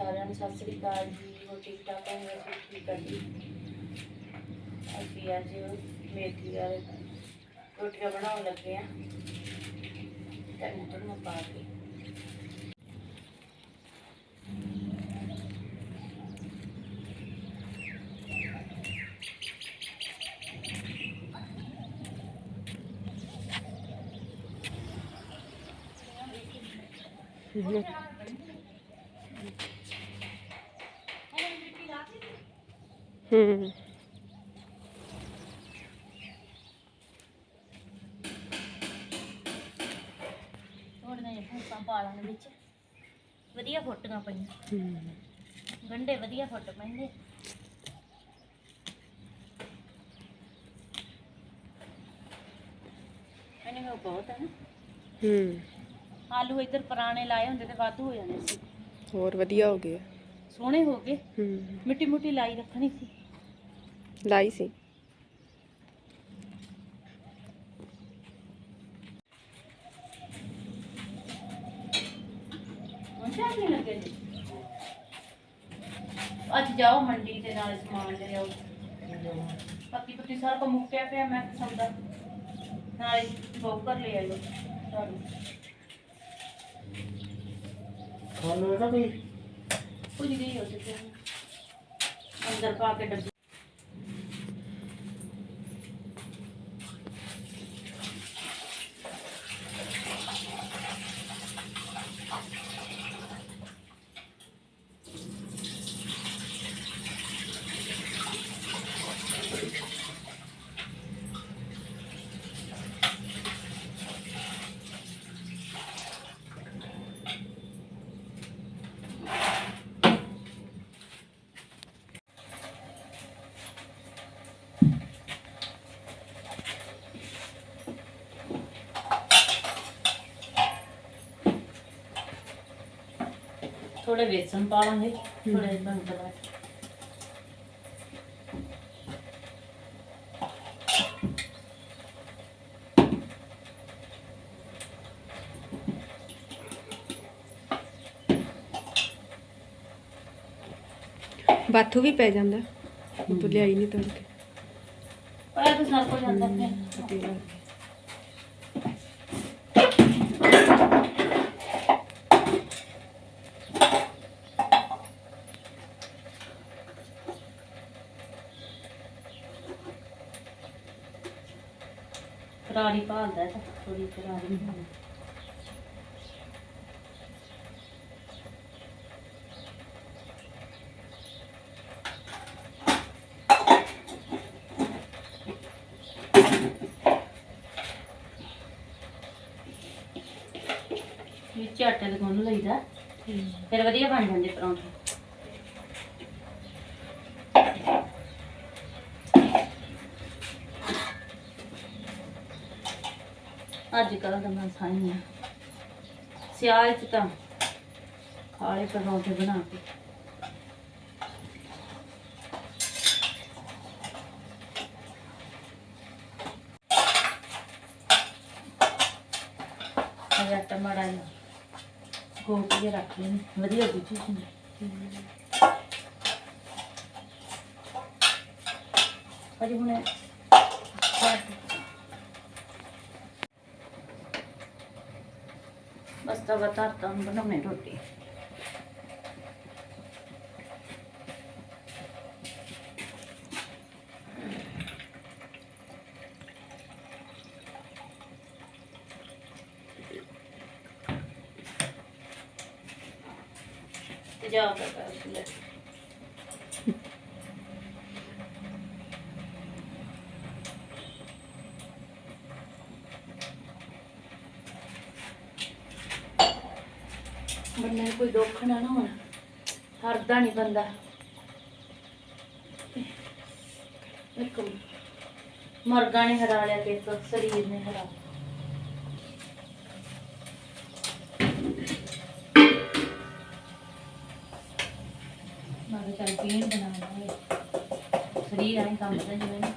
ਸਾਰਿਆਂ ਨੂੰ ਸਤਿ ਸ੍ਰੀ ਅਕਾਲ ਜੀ ਹੋ ਠੀਕ ਠਾਕ ਹੋ ਮੈਂ ਠੀਕ ਹਾਂ ਜੀ ਅਸੀਂ ਅੱਜ ਮੇਥੀ ਵਾਲੇ ਰੋਟੀਆਂ ਬਣਾਉਣ ਲੱਗੇ ਆ ਟਮਾਟਰ ਨੂੰ ਪਾ ਕੇ ਹੂੰ ਥੋੜੀਆਂ ਜਿਹੀਆਂ ਭੂਸਾਂ ਪਾ ਲਾਂਗੇ ਵਿੱਚ। ਵਧੀਆ ਫੁੱਟੀਆਂ ਪਈਆਂ। ਹੂੰ ਗੰਡੇ ਵਧੀਆ ਫੁੱਟ ਪੈਂਦੇ। ਇਹਨੇ ਮੈਂ ਬਹੁਤ ਹੈ ਨਾ। ਹੂੰ। ਆਲੂ ਇੱਧਰ ਪੁਰਾਣੇ ਲਾਏ ਹੁੰਦੇ ਤੇ ਵਾਧੂ ਹੋ ਜਾਣੇ ਸੀ। ਹੋਰ ਵਧੀਆ ਹੋ ਗਿਆ ਸੋਹਣੇ ਹੋ ਗਏ। ਹੂੰ। ਮਿੱਟੀ ਮੁੱਟੀ ਲਾਈ ਰੱਖਣੀ ਸੀ। ਲਾਈ ਸੀ ਹੁਣ ਚਾਹ ਨਹੀਂ ਲੱਗੇ ਜੀ ਅੱਜ ਜਾਓ ਮੰਡੀ ਤੇ ਨਾਲ ਸਮਾਨ ਲੈ ਆਓ ਪੱਕੀ ਪੱਕੀ ਸਾਰਾ ਕੋ ਮੁੱਕਿਆ ਪਿਆ ਮੈਂ ਸੌਦਾ ਨਾਲੇ ਬੋਕਰ ਲੈ ਆਇਓ ਤੁਹਾਨੂੰ ਖਾਣਾ ਨਾ ਕੋਈ ਕੁਝ ਨਹੀਂ ਹੋ ਸਕਿਆ ਅੰਦਰ ਪਾ ਕੇ ਡੱਬੀ ਥੋੜੇ ਵੇਸਣ ਪਾ ਲਾਂਗੇ ਥੋੜੇ ਬੰਦ ਕਰਾ ਬਾਥੂ ਵੀ ਪੈ ਜਾਂਦਾ। ਤੋਂ ਲਿਆਈ ਨਹੀਂ ਤੋੜ ਕੇ ਪਰ ਤਾਂ ਸਰ ਕੋ ਜਾਂਦਾ ਫਿਰ। ਕਰਾਰੀ ਭਾਲਦਾ ਤਾਂ ਥੋੜੀ ਕਰਾਰੀ ਵਿੱਚ ਆਟੇ ਦੇ ਗੁੰਨ ਲਈਦਾ ਫਿਰ ਵਧੀਆ ਬਣ ਜਾਂਦੇ ਪਰੌਂਠੇ। ਅੱਜ ਕੱਲ੍ਹ ਦਾ ਮੈਂ ਸਾਈ ਆ। ਸਿਆਲ ਚ ਤਾਂ ਖਾਲੇ ਪਰੌਂਠੇ ਬਣਾ ਕੇ। ਅਜਾ ਟਮਾਟਾ ਗੋਟ ਕੇ ਰੱਖ ਲੈਣੀ ਵਧੀਆ ਬੁੱਝੀ ਸੀ ਅਜੇ ਹੁਣ ਬਸ ਤਾਂ ਬਤਾ ਤਾਂ ਬਣਾਉਣੇ ਰੋਟੀ ਤੇ ਜਾ ਕੇ ਕਰ ਲੈ ਬੰਦੇ ਨੂੰ ਕੋਈ ਦੁੱਖ ਨਾ ਨਾ ਹੋਣਾ। ਹਰਦਾ ਨਹੀਂ ਬੰਦਾ। ਇੱਕ ਮਰਗਾ ਨੇ ਹਰਾ ਲਿਆ ਤੇ ਇੱਕ ਸਰੀਰ ਨੇ ਹਰਾ। ਮੈਂ ਕਿਹਾ ਚੱਲ ਪੀਣ ਬਣਾਵਾਂਗੇ ਸਰੀਰ ਆਏ ਕੰਮ ਦਾ ਜਿਵੇਂ ਨਾ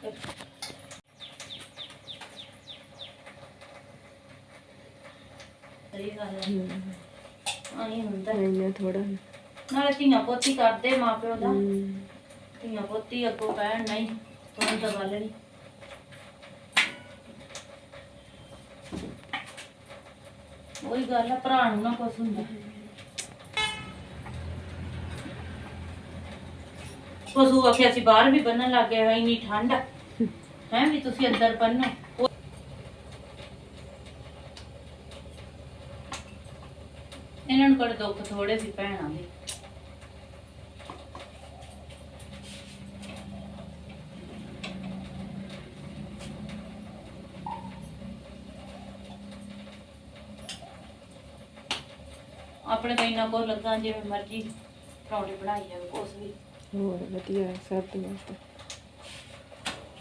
ਫਿਰ ਸਹੀ ਗੱਲ ਹੈ ਆਈ ਹੁੰਦਾ। ਇੰਨਾ ਥੋੜਾ ਨਾਲੇ ਧੀਆਂ ਪੋਤੀ ਕਰਦੇ ਮਾਪਿਓ ਦਾ। ਧੀਆਂ ਪੋਤੀ ਅੱਗੋਂ ਕਹਿਣ ਨਹੀਂ ਕੋਈ ਤਾਂ ਗੱਲ ਨਹੀਂ। ਉਹੀ ਗੱਲ ਆ ਭਰਾ ਨੂੰ ਨਾ ਕੁਛ ਹੁੰਦਾ। ਪਸ਼ੂ ਆਖਿਆ ਅਸੀਂ ਬਾਹਰ ਵੀ ਬੰਨਣ ਲੱਗ ਗਏ ਇੰਨੀ ਠੰਡ ਹੈ ਹੈਂ ਵੀ ਤੁਸੀਂ ਅੰਦਰ ਬੰਨੋ ਉਹ- ਇਹਨਾਂ ਨੂੰ ਕਿਹੜੇ ਦੁੱਖ ਥੋੜੇ ਸੀ ਭੈਣਾਂ ਦੇ। ਆਪਣੇ ਤਾਂ ਇੰਨਾ ਕੋ ਲੱਗਾ ਜਿਵੇਂ ਮਰਜ਼ੀ ਪਰੌਂਠੇ ਬਣਾਈ ਜਾਵੇ ਕੁਛ ਵੀ। ਹੋਰ ਵਧੀਆ ਸਭ ਤੋਂ ਵਾਸਤੇ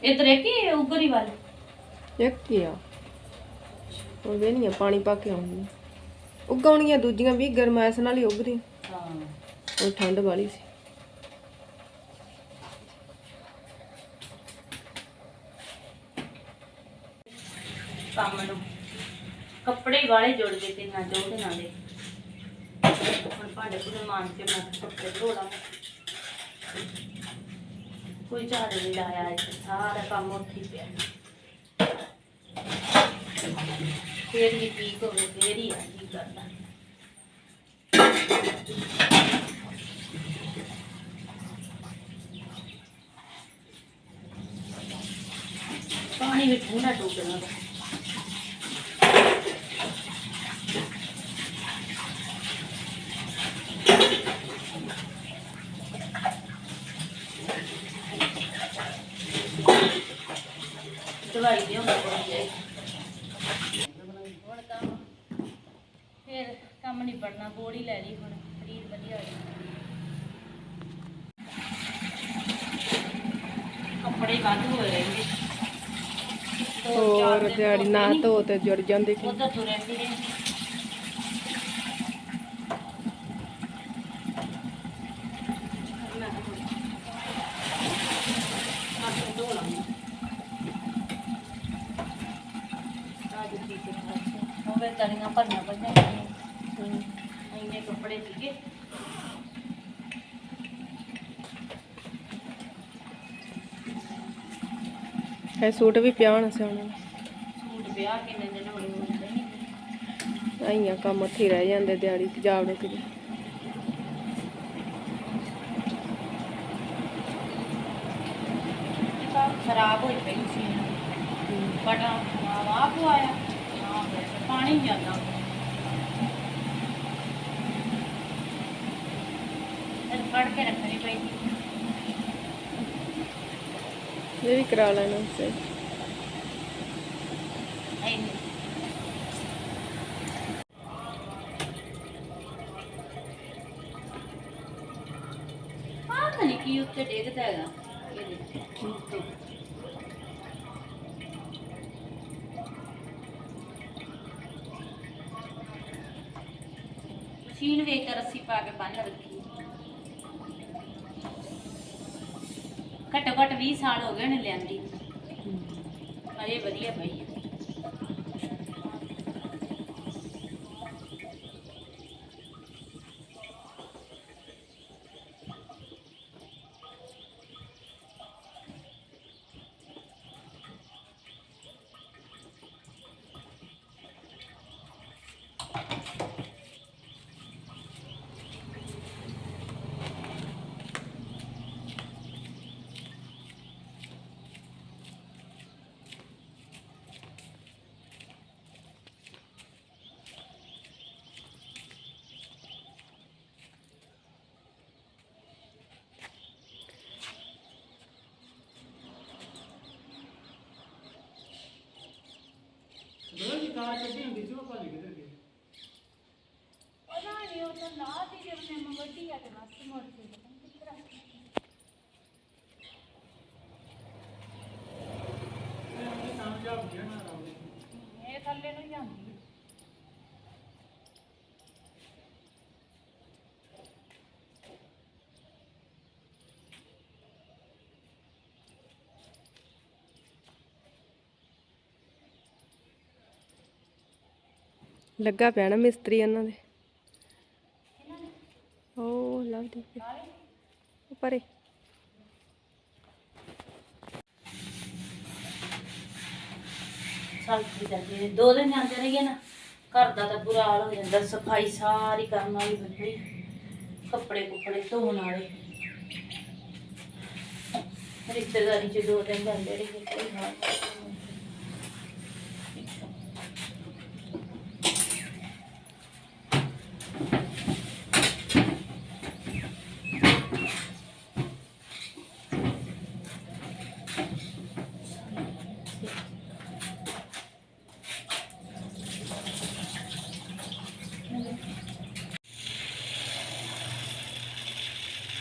ਇਧਰ ਇੱਕ ਹੀ ਉਗਰੀ ਵੱਲ? ਇੱਕ ਹੀ ਆ। ਉਹ ਵੀ ਨਹੀਂ ਪਾਣੀ ਪਾ ਕੇ ਆਉਂਦੀ ਉਗਾਉਣੀਆਂ ਦੂਜੀਆਂ ਵੀ ਗਰਮੈਸ ਨਾਲ ਹੀ ਉਗਦੀਆਂ ਹਾਂ। ਉਹ ਠੰਡ ਵਾਲੀ ਸੀ। ਕੰਮ ਨੂੰ। ਕੱਪੜੇ ਵਾਲੇ ਜੁੜ ਗਏ ਤੇ ਨਾ ਜੋ ਦੇ ਨਾਲੇ ਹੁਣ ਭਾਂਡੇ ਭੁੰਡੇ ਮਾਂਜ ਕੇ ਮੈਂ ਕੱਪੜੇ ਧੋ ਲਾਂ। ਕੋਈ ਝਾੜੂ ਨਹੀਂ ਲਾਇਆ ਇੱਥੇ ਸਾਰਾ ਕੰਮ ਉੱਥੇ ਪਿਆ। ਫੇਰ ਹੀ ਠੀਕ ਹੋਵੇ, ਫੇਰ ਹੀ ਆ ਕੀ ਕਰਨਾ ਪਾਣੀ ਵੀ ਠੰਡਾ ਡੁੱਬਣਾ ਦਵਾਈ ਦਿਓ ਮੈਂ ਕੋਲ ਜਾਈ ਹੁਣ ਕੰਮ ਫਿਰ ਕੰਮ ਨਹੀਂ ਪੜਨਾ ਗੋਲੀ ਲੈ ਲਈ ਹੁਣ ਸਰੀਰ ਵਧੀਆ ਹੋ ਜਾਣਾ ਕੱਪੜੇ ਵਾਧੂ ਦੋ ਚਾਰ ਹੋਰ ਦਿਹਾੜੀ ਨਾ ਨੀ। ਧੋ ਤੇ ਜੁੜ ਜਾਂਦੇ ਕਿ ਉਧਰ ਤੁਰੇ ਫਿਰੇ ਹੋਵੇ ਤਲੀਆਂ ਭਰਨਾ ਪੈਂਦਾ ਇੰਨੇ ਕੱਪੜੇ ਸੀਗੇ। ਇਹ ਸੂਟ ਵੀ ਪਿਆ ਹੋਣਾ ਸਿਆਉਣਾ ਸੂਟ ਵਿਆਹ ਕੇ ਨੇ ਦਿਨ ਹੁੰਦੇ ਨਹੀਂ ਆਈਆਂ ਕੰਮ ਉੱਥੇ ਹੀ ਰਹਿ ਜਾਂਦੇ ਦਿਹਾੜੀ ਜਾਵੜੇ ਕਿਤੇ ਖਰਾਬ ਹੋਈ ਪਈ ਸੀ। ਬਟਾ ਆਪ ਆਇਆ ਹਾਂ ਪਾਣੀ ਜਾਂਦਾ ਇਹ ਫੜ ਕੇ ਰੱਖਣੀ ਪਈ ਇਹ ਵੀ ਕਰਾ ਲੈਣਾ ਸੀ ਐਨੀ ਆਹ ਤਾਂ ਨਹੀਂ ਕੀ ਉੱਤੇ ਡਿੱਗਦਾ ਹੈਗਾ ਇਹਦੇ ਉੱਤੇ। ਮਸ਼ੀਨ ਵੇਚ ਕੇ ਰੱਸੀ ਪਾ ਕੇ ਬੰਨ ਰੱਖੀ ਘੱਟੋ ਘੱਟ 20 ਸਾਲ ਹੋ ਗਏ ਨੇ ਲਿਆਂਦੀ। ਅਰੇ ਵਧੀਆ ਪਈ ਬੜਾ ਜੀ ਕਾਰ ਕੱਢੀ ਹੁੰਦੀ ਸੀ ਉਹ ਭਾਜੀ ਕਿੱਧਰ ਗਈ ਪਤਾ ਨਹੀਂ ਉਹ ਤਾਂ ਨਾ ਦੀ ਜਦ ਮੈਂ ਵੱਡੀ ਆ ਤੇ ਬਸ ਮੁੜ ਕੇ ਪਤਾ ਨੀ ਕਿੱਧਰ ਆ ਗਈ। ਇਹ ਤਾਂ ਜਾ ਗਿਆ ਨਾ ਰਾਉਂਦੇ ਇਹ ਥੱਲੇ ਨੂੰ ਹੀ ਜਾਂਦੀ ਹੈ। ਲੱਗਾ ਪਿਆ ਨਾ ਮਿਸਤਰੀ ਉਹਨਾਂ ਦੇ। ਉਹ ਲੱਗਦੀ ਪਰੇ ਸਬਜ਼ੀ ਦਾ ਦੋ ਦਿਨ ਜਾਂਦੇ ਰਹੀਏ ਨਾ, ਘਰ ਦਾ ਤਾਂ ਬੁਰਾ ਹਾਲ ਹੋ ਜਾਂਦਾ, ਸਫ਼ਾਈ ਸਾਰੀ ਕਰਨ ਵਾਲੀ ਬੰਦੇ ਕੱਪੜੇ ਕੁਪੜੇ ਧੋਣ ਵਾਲੇ। ਰਿਸ਼ਤੇਦਾਰੀ ਚ ਦੋ ਦਿਨ ਜਾਂਦੇ ਰਹੀਏ, ਕੋਈ ਹਾਲ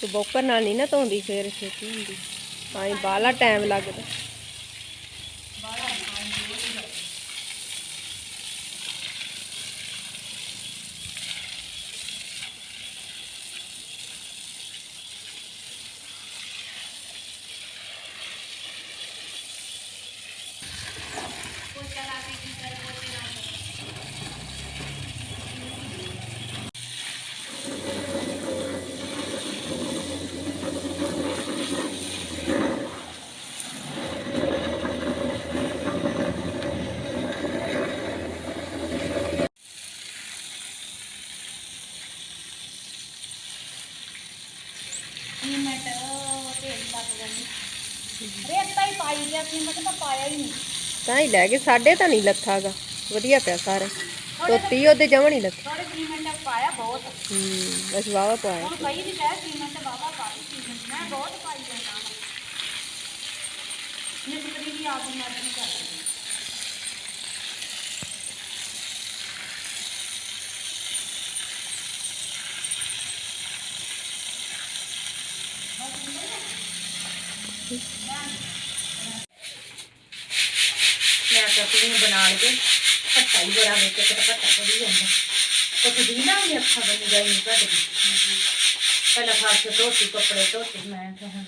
ਤੂੰ ਬੋਕਰ ਨਾਲ ਨਹੀਂ ਨਾ ਧੋਂਦੀ ਫੇਰ ਛੇਤੀ ਹੁੰਦੀ। ਤਾਂ ਹੀ ਬਾਹਲਾ ਟਾਈਮ ਲੱਗਦਾ ਸੀਮੈਂਟ ਤੇਲ ਲੱਗ ਜਾਂਦੀ ਰੇਤਾ ਹੀ ਪਾਈ ਗਿਆ ਸੀਮੈਂਟ ਤਾਂ ਪਾਇਆ ਹੀ ਨਹੀਂ ਤਾਂ ਹੀ ਲੈ ਗਏ ਸਾਡੇ ਤਾਂ ਨਹੀਂ ਲੱਥਾਗਾ ਵਧੀਆ ਪਿਆ ਸਾਰੇ। ਤੋਤੀ ਉਹਦੇ ਜਮਾ ਨਹੀਂ ਲੱਥਾ। ਥੋੜੇ ਸੀਮੈਂਟ ਪਾਇਆ ਬਹੁਤ। ਹੂੰ ਬਸ ਵਾਵਾ ਪਾਇਆ। ਹੁਣ ਕਈ ਵੀ ਕਹਿ ਸੀਮੈਂਟ ਵਾਵਾ ਪਾਈ ਸੀਮੈਂਟ ਮੈਂ ਬਹੁਤ ਪਾਈ ਜਾਂਦਾ। ਇਹ ਕਿਤੇ ਵੀ ਆਪ ਮਰਜ਼ੀ ਕਰਦੀ ਮੈਂ ਕਰਦੀ ਹਾਂ ਬਣਾ ਕੇ ਘੱਟਾ ਹੀ ਬੜਾ ਵਿੱਚ ਤੇ ਘੱਟਾ ਪੜੀ ਜਾਂਦਾ ਕੁਝ ਦੀ ਨਾ ਵੀ ਅੱਖਾਂ ਬੰਦ ਜਾਈ ਨਹੀਂ ਘੱਟ ਗਈ ਪਹਿਲਾਂ ਫਰਸ਼ ਧੋਤੀ ਕੱਪੜੇ ਧੋਤੇ ਮੈਂ ਕਿਹਾ ਹੁਣ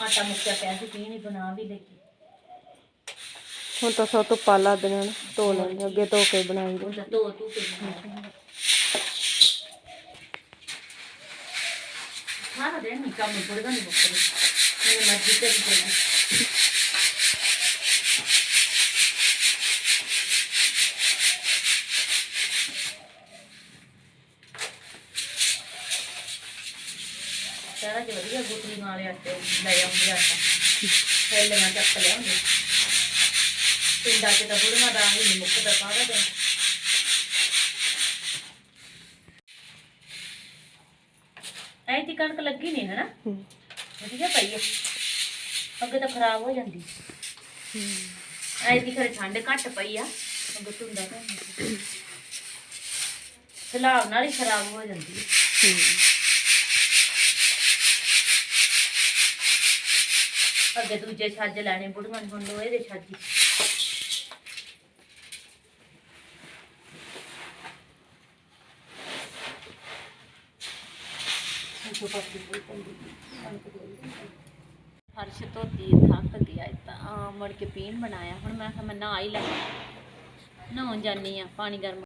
ਆਟਾ ਮੁੱਕਿਆ ਪਿਆ ਸੀ ਕੀ ਨਹੀਂ ਬਣਾ ਵੀ ਲੱਗੀ ਹੁਣ ਤਾਂ ਸਭ ਤੋਂ ਪਾਲਾ ਦੇਣਾ ਧੋ ਲੈਂਦੇ ਅੱਗੇ ਧੋ ਕੇ ਬਣਾਏਂਗੇ ਉਹ ਤਾਂ ਧੋ ਧੂ ਕੇ ਬਣਾਇਆ ਸਾਰਾ ਦਿਨ ਨਹੀਂ ਕੰਮ ਪੜਦਾ ਨਹੀਂ ਮੁੱਕਦੇ ਮੈਨੂੰ ਮਰਜ਼ੀ ਤੇ ਨਹੀਂ ਸਾਰਾ ਜਿਹਾ ਵਧੀਆ ਗੁੱਤਰੀ ਵਾਲੇ ਆਟੇ ਲੈ ਆਉਂਦੇ ਆਟਾ ਥੈਲੀਆਂ ਚੱਕ ਲਿਆਉਂਦੇ। ਪਿੰਡਾਂ 'ਚ ਤਾਂ ਬੁੜੀਆਂ ਦਾ ਹੀ ਨਹੀਂ ਮੁੱਕਦਾ ਸਾਰਾ ਦਿਨ। ਐਂ ਦੀ ਕਣਕ ਲੱਗੀ ਨਹੀਂ ਹੈ ਨਾ ਹੂੰ। ਵਧੀਆ ਪਈ ਹੈ ਅੱਗੇ ਤਾਂ ਖਰਾਬ ਹੋ ਜਾਂਦੀ। ਐਂ ਦੀ ਖਰੇ ਠੰਡ ਘੱਟ ਪਈ ਆ। ਅੱਗੇ ਧੁੰਦਾ ਤਾਂ ਸਲਾਬ ਨਾਲ ਹੀ ਖਰਾਬ ਹੋ ਜਾਂਦੀ ਹੈ। ਅੱਗੇ ਦੂਜੇ ਛੱਜ ਲੈਣੇ, ਬੁੜੀਆਂ ਨੇ ਹੁਣ ਲੋਹੇ ਦੇ ਛੱਜ ਹੀ। ਫਰਸ਼ ਧੋਤੀ ਥੱਕ ਗਿਆ ਤਾਂ ਮੁੜ ਕੇ ਪੀਣ ਬਣਾਇਆ ਹੁਣ ਮੈਂ ਕਿਹਾ ਮੈਂ ਨਹਾ ਹੀ ਲਾਂ ਨਹਾਉਣ ਜਾਨੀ ਆ, ਪਾਣੀ ਗਰਮ